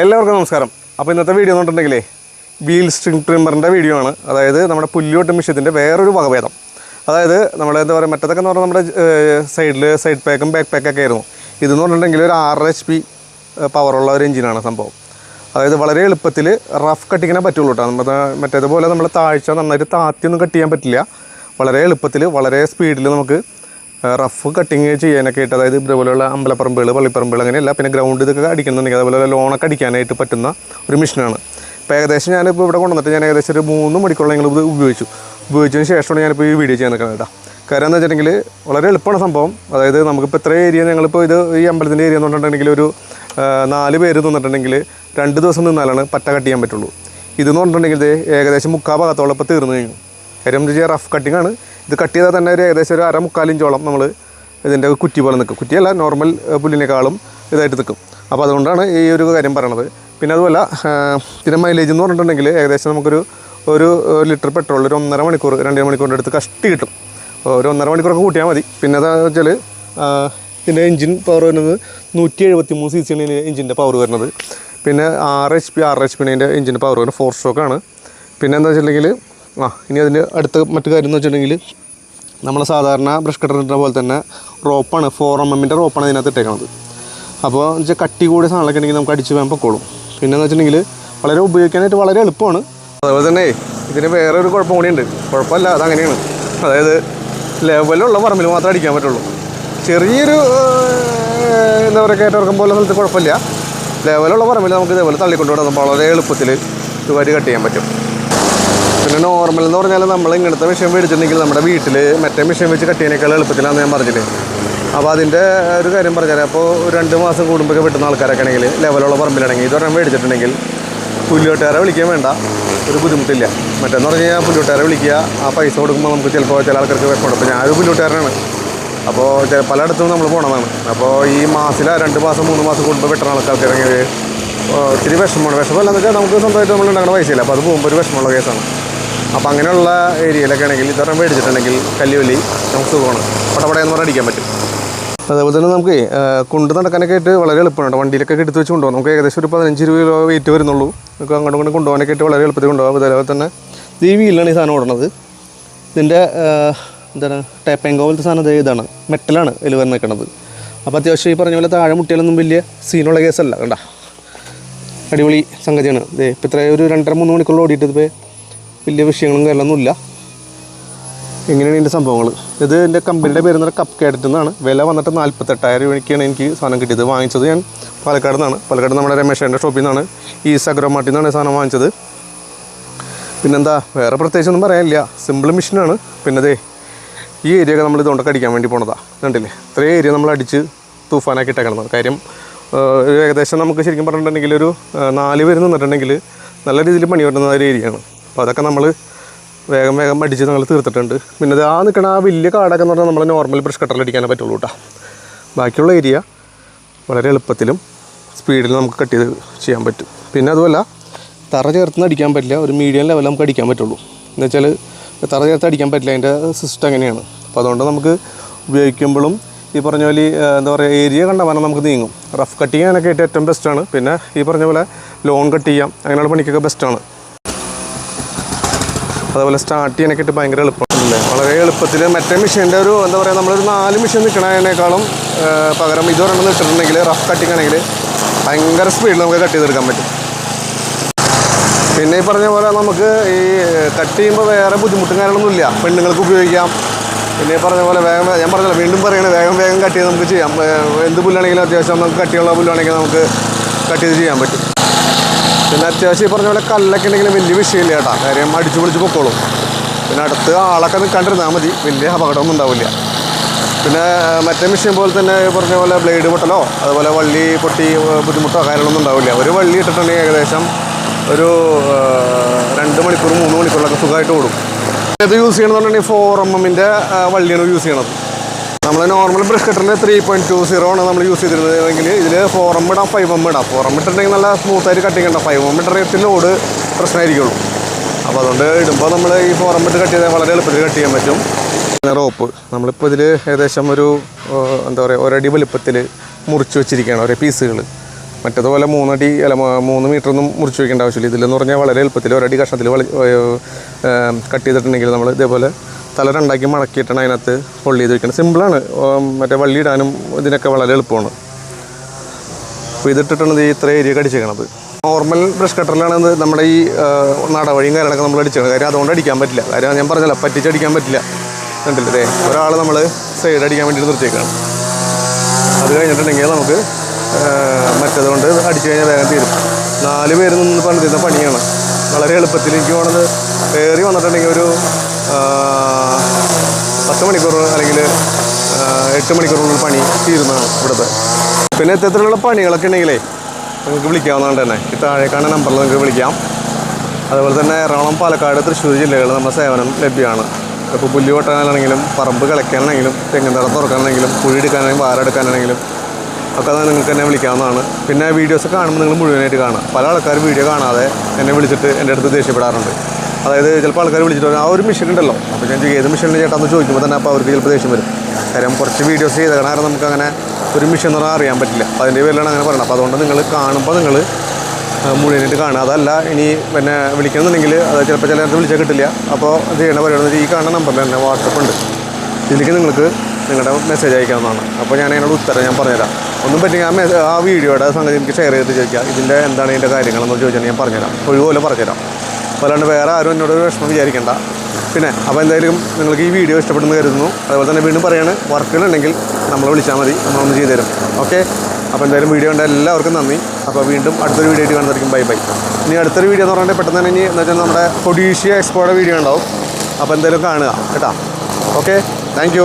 എല്ലാവർക്കും നമസ്കാരം. അപ്പോൾ ഇന്നത്തെ വീഡിയോ എന്ന് വീൽ സ്ട്രിങ് ട്രിമ്മറിന്റെ വീഡിയോ ആണ്. അതായത് നമ്മുടെ പുല്ലുവെട്ട് മിഷ്യത്തിന്റെ വേറൊരു വകഭേദം. അതായത് നമ്മൾ എന്താ പറയുക മറ്റതൊക്കെ എന്ന് പറഞ്ഞാൽ നമ്മുടെ സൈഡിൽ സൈഡ് പാക്കും ബാക്ക് പാക്കൊക്കെ ആയിരുന്നു. ഇതെന്ന് പറഞ്ഞിട്ടുണ്ടെങ്കിൽ ഒരു ആറ് എച്ച് പി പവറുള്ള ഒരു എഞ്ചിനാണ് സംഭവം. അതായത് വളരെ എളുപ്പത്തിൽ റഫ് കട്ടിങ്ങിനെ പറ്റുള്ളൂ കേട്ടോ നമ്മുടെ മറ്റേതുപോലെ നമ്മൾ താഴ്ച നന്നായിട്ട് താത്തിയൊന്നും കട്ട് ചെയ്യാൻ പറ്റില്ല. വളരെ എളുപ്പത്തിൽ വളരെ സ്പീഡിൽ നമുക്ക് റഫ് കട്ടിങ് ചെയ്യാനൊക്കെ ആയിട്ട് അതായത് ഇതുപോലെയുള്ള അമ്പലപ്പറമ്പുകൾ പള്ളിപ്പറമ്പുകൾ അങ്ങനെയല്ല പിന്നെ ഗ്രൗണ്ട് ഇതൊക്കെ അടിക്കുന്നുണ്ടെങ്കിൽ അതുപോലെ ലോണൊക്കെ അടിക്കാനായിട്ട് പറ്റുന്ന ഒരു മെഷീനാണ് ഇപ്പോൾ ഏകദേശം ഞാനിപ്പോൾ ഇവിടെ കൊണ്ടുവന്നിട്ട് ഞാൻ ഏകദേശം ഒരു മൂന്ന് മണിക്കൂറോളം ഞങ്ങൾ ഇത് ഉപയോഗിച്ചു. ഉപയോഗിച്ചതിന് ശേഷമാണ് ഞാനിപ്പോൾ ഈ വീഡിയോ ചെയ്യാൻ നിൽക്കുന്നത് കേട്ടോ. കാരണം എന്ന് വെച്ചിട്ടുണ്ടെങ്കിൽ വളരെ എളുപ്പമാണ് സംഭവം. അതായത് നമുക്കിപ്പോൾ ഇത്ര ഏരിയ ഞങ്ങളിപ്പോൾ ഇത് ഈ അമ്പലത്തിന്റെ ഏരിയ എന്ന് പറഞ്ഞിട്ടുണ്ടെങ്കിൽ ഒരു നാല് പേര് നിന്നിട്ടുണ്ടെങ്കിൽ രണ്ട് ദിവസം നിന്നാലാണ് പറ്റ കട്ട് ചെയ്യാൻ പറ്റുള്ളൂ. ഇതെന്ന് പറഞ്ഞിട്ടുണ്ടെങ്കിൽ ഏകദേശം മുക്കാൽ ഭാഗത്തോളം ഇപ്പോൾ തീർന്നു കഴിഞ്ഞു. കാര്യം എന്താ റഫ് കട്ടിംഗ് ആണ്. ഇത് കട്ട് ചെയ്താൽ തന്നെ ഒരു ഏകദേശം ഒരു അര മുക്കാലിഞ്ചോളം നമ്മൾ ഇതിന്റെ കുറ്റി പോലെ നിൽക്കും. കുറ്റിയല്ല നോർമൽ പുല്ലിനേക്കാളും ഇതായിട്ട് നിൽക്കും. അപ്പോൾ അതുകൊണ്ടാണ് ഈ ഒരു കാര്യം പറയണത്. പിന്നെ അതുപോലെ ഇതിന്റെ മൈലേജ് എന്ന് പറഞ്ഞിട്ടുണ്ടെങ്കിൽ ഏകദേശം നമുക്കൊരു ഒരു ലിറ്റർ പെട്രോൾ ഒരു ഒന്നര മണിക്കൂർ രണ്ടര മണിക്കൂറിന്റെ അടുത്ത് കഷ്ടി കിട്ടും. ഒരു ഒന്നര മണിക്കൂറൊക്കെ കൂട്ടിയാൽ മതി. പിന്നെ എന്താണെന്ന് വെച്ചാൽ ഇതിന്റെ എഞ്ചിൻ പവർ വരുന്നത് നൂറ്റി എഴുപത്തി മൂന്ന് സി സി ആണ് എഞ്ചിന്റെ പവർ വരുന്നത്. പിന്നെ ആറ് എച്ച് പി ആറ് എച്ച് പിന്നെ എന്റെ എഞ്ചിന്റെ പവർ വരുന്നത് ഫോർ സ്ട്രോക്കാണ് പിന്നെ എന്താ വെച്ചിട്ടുണ്ടെങ്കിൽ ആ ഇനി അതിന്റെ അടുത്ത മറ്റു കാര്യം എന്ന് വെച്ചിട്ടുണ്ടെങ്കിൽ നമ്മൾ സാധാരണ ബ്രഷ് കട്ടറിന്റെ പോലെ തന്നെ റോപ്പാണ് ഫോർ എം എമ്മിന്റെ റോപ്പാണ് ഇതിനകത്ത് ഇട്ടേക്കുന്നത് അപ്പോൾ വെച്ചാൽ കട്ടി കൂടിയ സാധനങ്ങളൊക്കെ ഉണ്ടെങ്കിൽ നമുക്ക് അടിച്ച് വേഗം പൊക്കോളും. പിന്നെ എന്ന് വെച്ചിട്ടുണ്ടെങ്കിൽ വളരെ ഉപയോഗിക്കാനായിട്ട് വളരെ എളുപ്പമാണ്. അതുപോലെ തന്നെ ഇതിന് വേറെ ഒരു കുഴപ്പം കൂടിയുണ്ട് കുഴപ്പമില്ല അതങ്ങനെയാണ് അതായത് ലെവലുള്ള പറമ്പിൽ മാത്രമേ അടിക്കാൻ പറ്റുള്ളൂ. ചെറിയൊരു എന്താ പറയുക കയറ്റിറക്കം പോലെ സ്ഥലത്ത് കുഴപ്പമില്ല. ലെവലുള്ള പറമ്പിൽ നമുക്ക് ഇതേപോലെ തള്ളിക്കൊണ്ടുവിടാൻ വളരെ എളുപ്പത്തിൽ ഇതുമായിട്ട് കട്ട് ചെയ്യാൻ പറ്റും. പിന്നെ നോർമൽ എന്ന് പറഞ്ഞാൽ നമ്മൾ ഇങ്ങനത്തെ മെഷീൻ മേടിച്ചിട്ടുണ്ടെങ്കിൽ നമ്മുടെ വീട്ടിൽ മറ്റേ മെഷീൻ വെച്ച് കട്ട് ചെയ്യാനേക്കാൾ എളുപ്പത്തിലാണെന്ന് ഞാൻ പറഞ്ഞില്ലേ? അപ്പോൾ അതിന്റെ ഒരു കാര്യം പറഞ്ഞാൽ അപ്പോൾ രണ്ട് മാസം കൂടുമ്പോൾ വെട്ടുന്ന ആൾക്കാരൊക്കെ ആണെങ്കിൽ ലെവലുള്ള പറമ്പിലാണെങ്കിൽ ഇതൊരെണ്ണം മേടിച്ചിട്ടുണ്ടെങ്കിൽ പുല്ലുവെട്ടുകാരെ വിളിക്കാൻ വേണ്ട. ഒരു ബുദ്ധിമുട്ടില്ല. മറ്റേന്ന് പറഞ്ഞു കഴിഞ്ഞാൽ പുല്ലുവെട്ടുകാരെ വിളിക്കുക. ആ പൈസ കൊടുക്കുമ്പോൾ നമുക്ക് ചിലപ്പോൾ ചില ആൾക്കാർക്ക് വിഷമമുണ്ട്. അപ്പോൾ ഞാനൊരു പുല്ലുവെട്ടുകാരനാണ്. അപ്പോൾ പലയിടത്തും നമ്മൾ പോകണതാണ് അപ്പോൾ ഈ മാസത്തിൽ രണ്ട് മാസം മൂന്ന് മാസം കൂടുമ്പോൾ വെട്ടുന്ന ആൾക്കാർക്കാണെങ്കിൽ ഒത്തിരി വിഷമമാണ്. വിഷമമല്ല എന്ന് വെച്ചാൽ നമുക്ക് സ്വന്തമായിട്ട് നമ്മൾ ഉണ്ടാക്കുന്ന പൈസയില്ല. അപ്പോൾ അത് പോകുമ്പോൾ ഒരു വിഷമമുള്ള കേസാണ്. അപ്പോൾ അങ്ങനെയുള്ള ഏരിയയിലൊക്കെ ആണെങ്കിൽ ഇതൊരെണ്ണം മേടിച്ചിട്ടുണ്ടെങ്കിൽ കല്ലുവലി നമുക്ക് സുഖമാണ്. പടപട എന്ന് പറഞ്ഞാൽ അടിക്കാൻ പറ്റും. അതേപോലെ തന്നെ നമുക്ക് കൊണ്ട് നടക്കാനൊക്കെ ആയിട്ട് വളരെ എളുപ്പമാണ്. വണ്ടിയിലൊക്കെ എടുത്ത് വെച്ച് കൊണ്ടുപോകാം നമുക്ക് ഏകദേശം ഒരു പതിനഞ്ച് ഇരുപത് കിലോ വെയിറ്റ് വരുന്നുള്ളൂ. നമുക്ക് അങ്ങോട്ടും ഇങ്ങോട്ടും കൊണ്ടുപോകാനൊക്കെ ആയിട്ട് വളരെ എളുപ്പത്തിൽ കൊണ്ടുപോകാം. അതേപോലെ തന്നെ ഈ വീലിലാണ് ഈ സാധനം ഓടണത് ഇതിന്റെ എന്താണ് ടേപ്പേങ്ക പോലത്തെ സാധനം ഇതാണ്. മെറ്റലാണ് ഇതിൽ വന്ന് നിൽക്കുന്നത് അപ്പോൾ അത്യാവശ്യം ഈ പറഞ്ഞ പോലെ താഴെ മുട്ടിയാലൊന്നും വലിയ സീനുള്ള കേസല്ല കണ്ട? അടിപൊളി സംഗതിയാണ്. ഇതേ ഇപ്പം ഇത്ര ഒരു രണ്ടര മൂന്ന് മണിക്കൂർ ഓടിയിട്ട് ഇപ്പോൾ വലിയ വിഷയങ്ങളും കാര്യങ്ങളൊന്നുമില്ല ഇങ്ങനെയാണ് ഇതിന്റെ സംഭവങ്ങൾ ഇത് എന്റെ കമ്പനിയുടെ പേര് കപ്പ് കേഡറ്റ് എന്നാണ്. വില വന്നിട്ട് നാൽപ്പത്തെട്ടായിരം രൂപയ്ക്കാണ് എനിക്ക് സാധനം കിട്ടിയത്. വാങ്ങിച്ചത് ഞാൻ പാലക്കാട് നിന്നാണ്. പാലക്കാട് നമ്മുടെ രമേശേന്റെ ഷോപ്പിൽ നിന്നാണ്. ഈ സഗ്രോമാട്ടിൽ നിന്നാണ് സാധനം വാങ്ങിച്ചത്. പിന്നെന്താ? വേറെ പ്രത്യേകിച്ചൊന്നും പറയാനില്ല. സിമ്പിൾ മെഷീനാണ് പിന്നെ അതേ ഈ ഏരിയ നമ്മൾ ഇതുകൊണ്ടൊക്കെ അടിക്കാൻ വേണ്ടി പോണതാ. കണ്ടില്ലേ? ഇത്രയും ഏരിയ നമ്മൾ അടിച്ച് തൂഫാനാക്കി ഇട്ടേക്കണം കാര്യം ഏകദേശം നമുക്ക് ശരിക്കും പറഞ്ഞിട്ടുണ്ടെങ്കിൽ ഒരു നാല് പേര് നിന്നിട്ടുണ്ടെങ്കിൽ നല്ല രീതിയിൽ പണി വരുന്ന ഒരു ഏരിയയാണ് അപ്പോൾ അതൊക്കെ നമ്മൾ വേഗം വേഗം അടിച്ച് ഞങ്ങൾ തീർത്തിട്ടുണ്ട്. പിന്നെ ആ നിൽക്കണ ആ വലിയ കാടൊക്കെ എന്ന് പറഞ്ഞാൽ നമ്മൾ നോർമൽ ബ്രഷ് കട്ടറിൽ അടിക്കാനേ പറ്റുള്ളൂ കേട്ടോ ബാക്കിയുള്ള ഏരിയ വളരെ എളുപ്പത്തിലും സ്പീഡിലും നമുക്ക് കട്ട് ചെയ്ത് ചെയ്യാൻ പറ്റും. പിന്നെ അതുപോലെ തറ ചേർത്ത് അടിക്കാൻ പറ്റില്ല. ഒരു മീഡിയം ലെവലിൽ നമുക്ക് അടിക്കാൻ പറ്റുള്ളൂ. എന്ന് വെച്ചാൽ തറ ചേർത്ത് അടിക്കാൻ പറ്റില്ല. അതിന്റെ സിസ്റ്റം അങ്ങനെയാണ്. അപ്പോൾ അതുകൊണ്ട് നമുക്ക് ഉപയോഗിക്കുമ്പോഴും ഈ പറഞ്ഞ പോലെ എന്താ പറയുക ഏരിയ കണ്ടവനം നമുക്ക് നീങ്ങും. റഫ് കട്ട് ചെയ്യാനൊക്കെ ആയിട്ട് ഏറ്റവും ബെസ്റ്റാണ് പിന്നെ ഈ പറഞ്ഞ പോലെ ലോൺ കട്ട് ചെയ്യാം. അങ്ങനെയുള്ള പണിക്കൊക്കെ ബെസ്റ്റാണ് അതുപോലെ സ്റ്റാർട്ട് ചെയ്യാനൊക്കെ ഭയങ്കര എളുപ്പമല്ലേ വളരെ എളുപ്പത്തിൽ മറ്റേ മെഷീന്റെ ഒരു എന്താ പറയുക നമ്മളൊരു നാല് മെഷീൻ നിൽക്കണതിനേക്കാളും പകരം ഇതൊരെണ്ണം നിൽക്കുന്നുണ്ടെങ്കിൽ റഫ് കട്ടിങ് ആണെങ്കിൽ ഭയങ്കര സ്പീഡിൽ നമുക്ക് കട്ട് ചെയ്തെടുക്കാൻ പറ്റും. പിന്നെ ഈ പറഞ്ഞ പോലെ നമുക്ക് ഈ കട്ട് ചെയ്യുമ്പോൾ വേറെ ബുദ്ധിമുട്ടും കാര്യങ്ങളൊന്നുമില്ല പെണ്ണുങ്ങൾക്ക് ഉപയോഗിക്കാം. പിന്നെ പറഞ്ഞ പോലെ വേഗം ഞാൻ പറഞ്ഞല്ലോ വീണ്ടും പറയണേ വേഗം വേഗം കട്ട് ചെയ്ത് നമുക്ക് ചെയ്യാം. എന്ത് പുല്ലാണെങ്കിലും അത്യാവശ്യം നമുക്ക് കട്ടിയുള്ള പുല്ലാണെങ്കിൽ നമുക്ക് കട്ട് ചെയ്ത് ചെയ്യാൻ പറ്റും. പിന്നെ അത്യാവശ്യം ഈ പറഞ്ഞ പോലെ കല്ലൊക്കെ ഉണ്ടെങ്കിൽ വലിയ വിഷയമില്ല കേട്ടോ. കാര്യം അടിച്ചു പൊളിച്ച് പൊക്കോളും. പിന്നെ അടുത്ത് ആളൊക്കെ നിൽക്കാണ്ടിരുന്നാൽ മതി. വലിയ അപകടമൊന്നും ഉണ്ടാവില്ല. പിന്നെ മറ്റേ മെഷീൻ പോലെ തന്നെ പറഞ്ഞ പോലെ ബ്ലേഡ് പൊട്ടലോ അതുപോലെ വള്ളി പൊട്ടി ബുദ്ധിമുട്ടോ കാര്യങ്ങളൊന്നും ഉണ്ടാവില്ല. ഒരു വള്ളി ഇട്ടിട്ടുണ്ടെങ്കിൽ ഏകദേശം ഒരു രണ്ട് മണിക്കൂർ മൂന്ന് മണിക്കൂറിലൊക്കെ സുഖമായിട്ട് ഓടും. ഇത് യൂസ് ചെയ്യണമെന്നുണ്ടെങ്കിൽ ഫോർ എം എമ്മിന്റെ വള്ളിയാണ് യൂസ് ചെയ്യണത്. നമ്മൾ normal brush three point two zero ആണ് നമ്മൾ യൂസ് ചെയ്തിരുന്നതെങ്കിൽ ഇതിൽ ഫോർ എം ഇടാം ഫൈവ് എം ഇടാം. ഫോർ എം ഇട്ടിട്ടുണ്ടെങ്കിൽ നല്ല സ്മൂത്തായിട്ട് കട്ടിങ് ഉണ്ടാവും. ഫൈവ് എം ഇട്ടിട്ട് ലോഡ് പ്രശ്നമായിരിക്കുള്ളൂ. അപ്പോൾ അതുകൊണ്ട് ഇടുമ്പോൾ നമ്മൾ ഈ ഫോർ എം ഇട്ട് കട്ട് ചെയ്താൽ വളരെ എളുപ്പത്തിൽ കട്ട് ചെയ്യാൻ പറ്റും. റോപ്പ് നമ്മളിപ്പോൾ ഇതിൽ ഏകദേശം ഒരു എന്താ പറയുക ഒരടി വലുപ്പത്തിൽ മുറിച്ച് വെച്ചിരിക്കുകയാണ് ഓരോ പീസുകൾ മറ്റേതുപോലെ മൂന്നടി അല്ല മൂന്ന് മീറ്റർ ഒന്നും മുറിച്ച് വയ്ക്കേണ്ട ആവശ്യമില്ല. ഇതിലെന്ന് പറഞ്ഞാൽ വളരെ എളുപ്പത്തിൽ ഒരടി കഷ്ണത്തിൽ കട്ട് ചെയ്തിട്ടുണ്ടെങ്കിൽ നമ്മൾ ഇതേപോലെ തല രണ്ടാക്കി മടക്കിയിട്ടാണ് അതിനകത്ത് ഹോൾഡ് ചെയ്ത് വെക്കുന്നത് സിമ്പിളാണ് മറ്റേ വള്ളി ഇടാനും ഇതിനൊക്കെ വളരെ എളുപ്പമാണ്. അപ്പോൾ ഇതിട്ടിട്ടാണ് ഇത് ഇത്ര ഏരിയ അടിച്ചേക്കണത്. നോർമൽ ബ്രഷ് കട്ടറിലാണ് ഇത് നമ്മുടെ ഈ നടവഴിയും കാര്യങ്ങളൊക്കെ നമ്മൾ അടിച്ചത് കാര്യം അതുകൊണ്ട് അടിക്കാൻ പറ്റില്ല. കാര്യം ഞാൻ പറഞ്ഞല്ലോ പറ്റിച്ചടിക്കാൻ പറ്റില്ല. കണ്ടില്ലേ? ഒരാൾ നമ്മൾ സൈഡ് അടിക്കാൻ വേണ്ടി നിർത്തിയേക്കാണ്. അത് കഴിഞ്ഞിട്ടുണ്ടെങ്കിൽ നമുക്ക് മറ്റേത് കൊണ്ട് അടിച്ചു കഴിഞ്ഞാൽ വേഗം തീരും. നാല് പേര് നിന്ന് പണിതിരുന്ന പണിയാണ്. വളരെ എളുപ്പത്തിൽ എനിക്ക് പോണത് കയറി വന്നിട്ടുണ്ടെങ്കിൽ ഒരു പത്ത് മണിക്കൂർ അല്ലെങ്കിൽ എട്ട് മണിക്കൂറിനുള്ളിൽ പണി തീരുന്നതാണ് ഇവിടുത്തെ. പിന്നെ ഇത്തരത്തിലുള്ള പണികളൊക്കെ ഉണ്ടെങ്കിലേ നിങ്ങൾക്ക് വിളിക്കാവുന്നതുകൊണ്ട് തന്നെ ഈ താഴെ കാണുന്ന നമ്പറിൽ നിങ്ങൾക്ക് വിളിക്കാം. അതുപോലെ തന്നെ എറണാകുളം പാലക്കാട് തൃശ്ശൂർ ജില്ലകളിൽ നമ്മുടെ സേവനം ലഭ്യമാണ്. ഇപ്പോൾ പുല്ല് വെട്ടാനാണെങ്കിലും പറമ്പ് കളയ്ക്കാനാണെങ്കിലും തെങ്ങിൻ തടം തുറക്കാനാണെങ്കിലും കുഴി എടുക്കാനാണെങ്കിലും വാരെടുക്കാനാണെങ്കിലും ഒക്കെ അത് നിങ്ങൾക്ക് എന്നെ വിളിക്കാവുന്നതാണ്. പിന്നെ വീഡിയോസ് കാണുമ്പോൾ നിങ്ങൾ മുഴുവനായിട്ട് കാണാം. പല ആൾക്കാർ വീഡിയോ കാണാതെ എന്നെ വിളിച്ചിട്ട് എന്റെ അടുത്ത് ദേഷ്യപ്പെടാറുണ്ട്. അതായത് ചിലപ്പോൾ ആൾക്കാർ വിളിച്ചിട്ട് ആ ഒരു മിഷൻ ഉണ്ടല്ലോ. അപ്പോൾ ഞാൻ ഏത് മെഷീനിൽ ചേട്ടാന്ന് ചോദിക്കുമ്പോൾ തന്നെ അപ്പോൾ അവർക്ക് ചിലപ്പോൾ ദേഷ്യം വരും. കാര്യം കുറച്ച് വീഡിയോസ് ചെയ്ത കാരണം നമുക്ക് അങ്ങനെ ഒരു മിഷൻ എന്ന് പറഞ്ഞാൽ അറിയാൻ പറ്റില്ല. അപ്പോൾ അതിന്റെ പേരിലാണ് അങ്ങനെ പറയുന്നത്. അപ്പോൾ അതുകൊണ്ട് നിങ്ങൾ കാണുമ്പോൾ നിങ്ങൾ മുഴുവനായിട്ട് കാണുക. അതല്ല ഇനി പിന്നെ വിളിക്കണമെന്നുണ്ടെങ്കിൽ അത് ചിലപ്പോൾ ചില നേരത്തെ വിളിച്ചാൽ കിട്ടില്ല. അപ്പോൾ ചെയ്യേണ്ട പരിപാടി ഈ കാണുന്ന നമ്പറിൽ തന്നെ വാട്സപ്പ് ഉണ്ട്. ഇതിലേക്ക് നിങ്ങൾക്ക് നിങ്ങളുടെ മെസ്സേജ് അയക്കാവുന്നതാണ്. അപ്പോൾ ഞാൻ അതിനോട് ഉത്തരം ഞാൻ പറഞ്ഞുതരാം. ഒന്നും പറ്റില്ല ആ മെസ്സേജ് ആ വീഡിയോയുടെ സംഗതി എനിക്ക് ഷെയർ ചെയ്ത് ചോദിക്കാം. ഇതിന്റെ എന്താണ് ഇതിന്റെ കാര്യങ്ങളെന്ന് ചോദിച്ചാൽ ഞാൻ പറഞ്ഞുതരാം. ഒഴിവുപോലെ പറഞ്ഞുതരാം. അല്ലാണ്ട് വേറെ ആരും എന്നോട് വിഷമം വിചാരിക്കേണ്ട. പിന്നെ അപ്പോൾ എന്തായാലും നിങ്ങൾക്ക് ഈ വീഡിയോ ഇഷ്ടപ്പെടുന്നു കരുതുന്നു. അതുപോലെ തന്നെ വീണ്ടും പറയാണ് വർക്കുകളുണ്ടെങ്കിൽ നമ്മൾ വിളിച്ചാൽ മതി. നമ്മളൊന്ന് ചെയ്തു തരും. ഓക്കെ അപ്പോൾ എന്തായാലും വീഡിയോ കണ്ട എല്ലാവർക്കും നന്ദി. അപ്പോൾ വീണ്ടും അടുത്തൊരു വീഡിയോ ആയിട്ട് കാണുന്നതായിരിക്കും. ബൈ ബൈ ഇനി അടുത്തൊരു വീഡിയോ എന്ന് പറഞ്ഞാൽ പെട്ടെന്ന് തന്നെ ഇനി എന്ന് വെച്ചാൽ നമ്മുടെ കൊഡീഷ്യ എക്സ്പോയുടെ വീഡിയോ ഉണ്ടാവും. അപ്പോൾ എന്തായാലും കാണുക. കേട്ടോ? Okay thank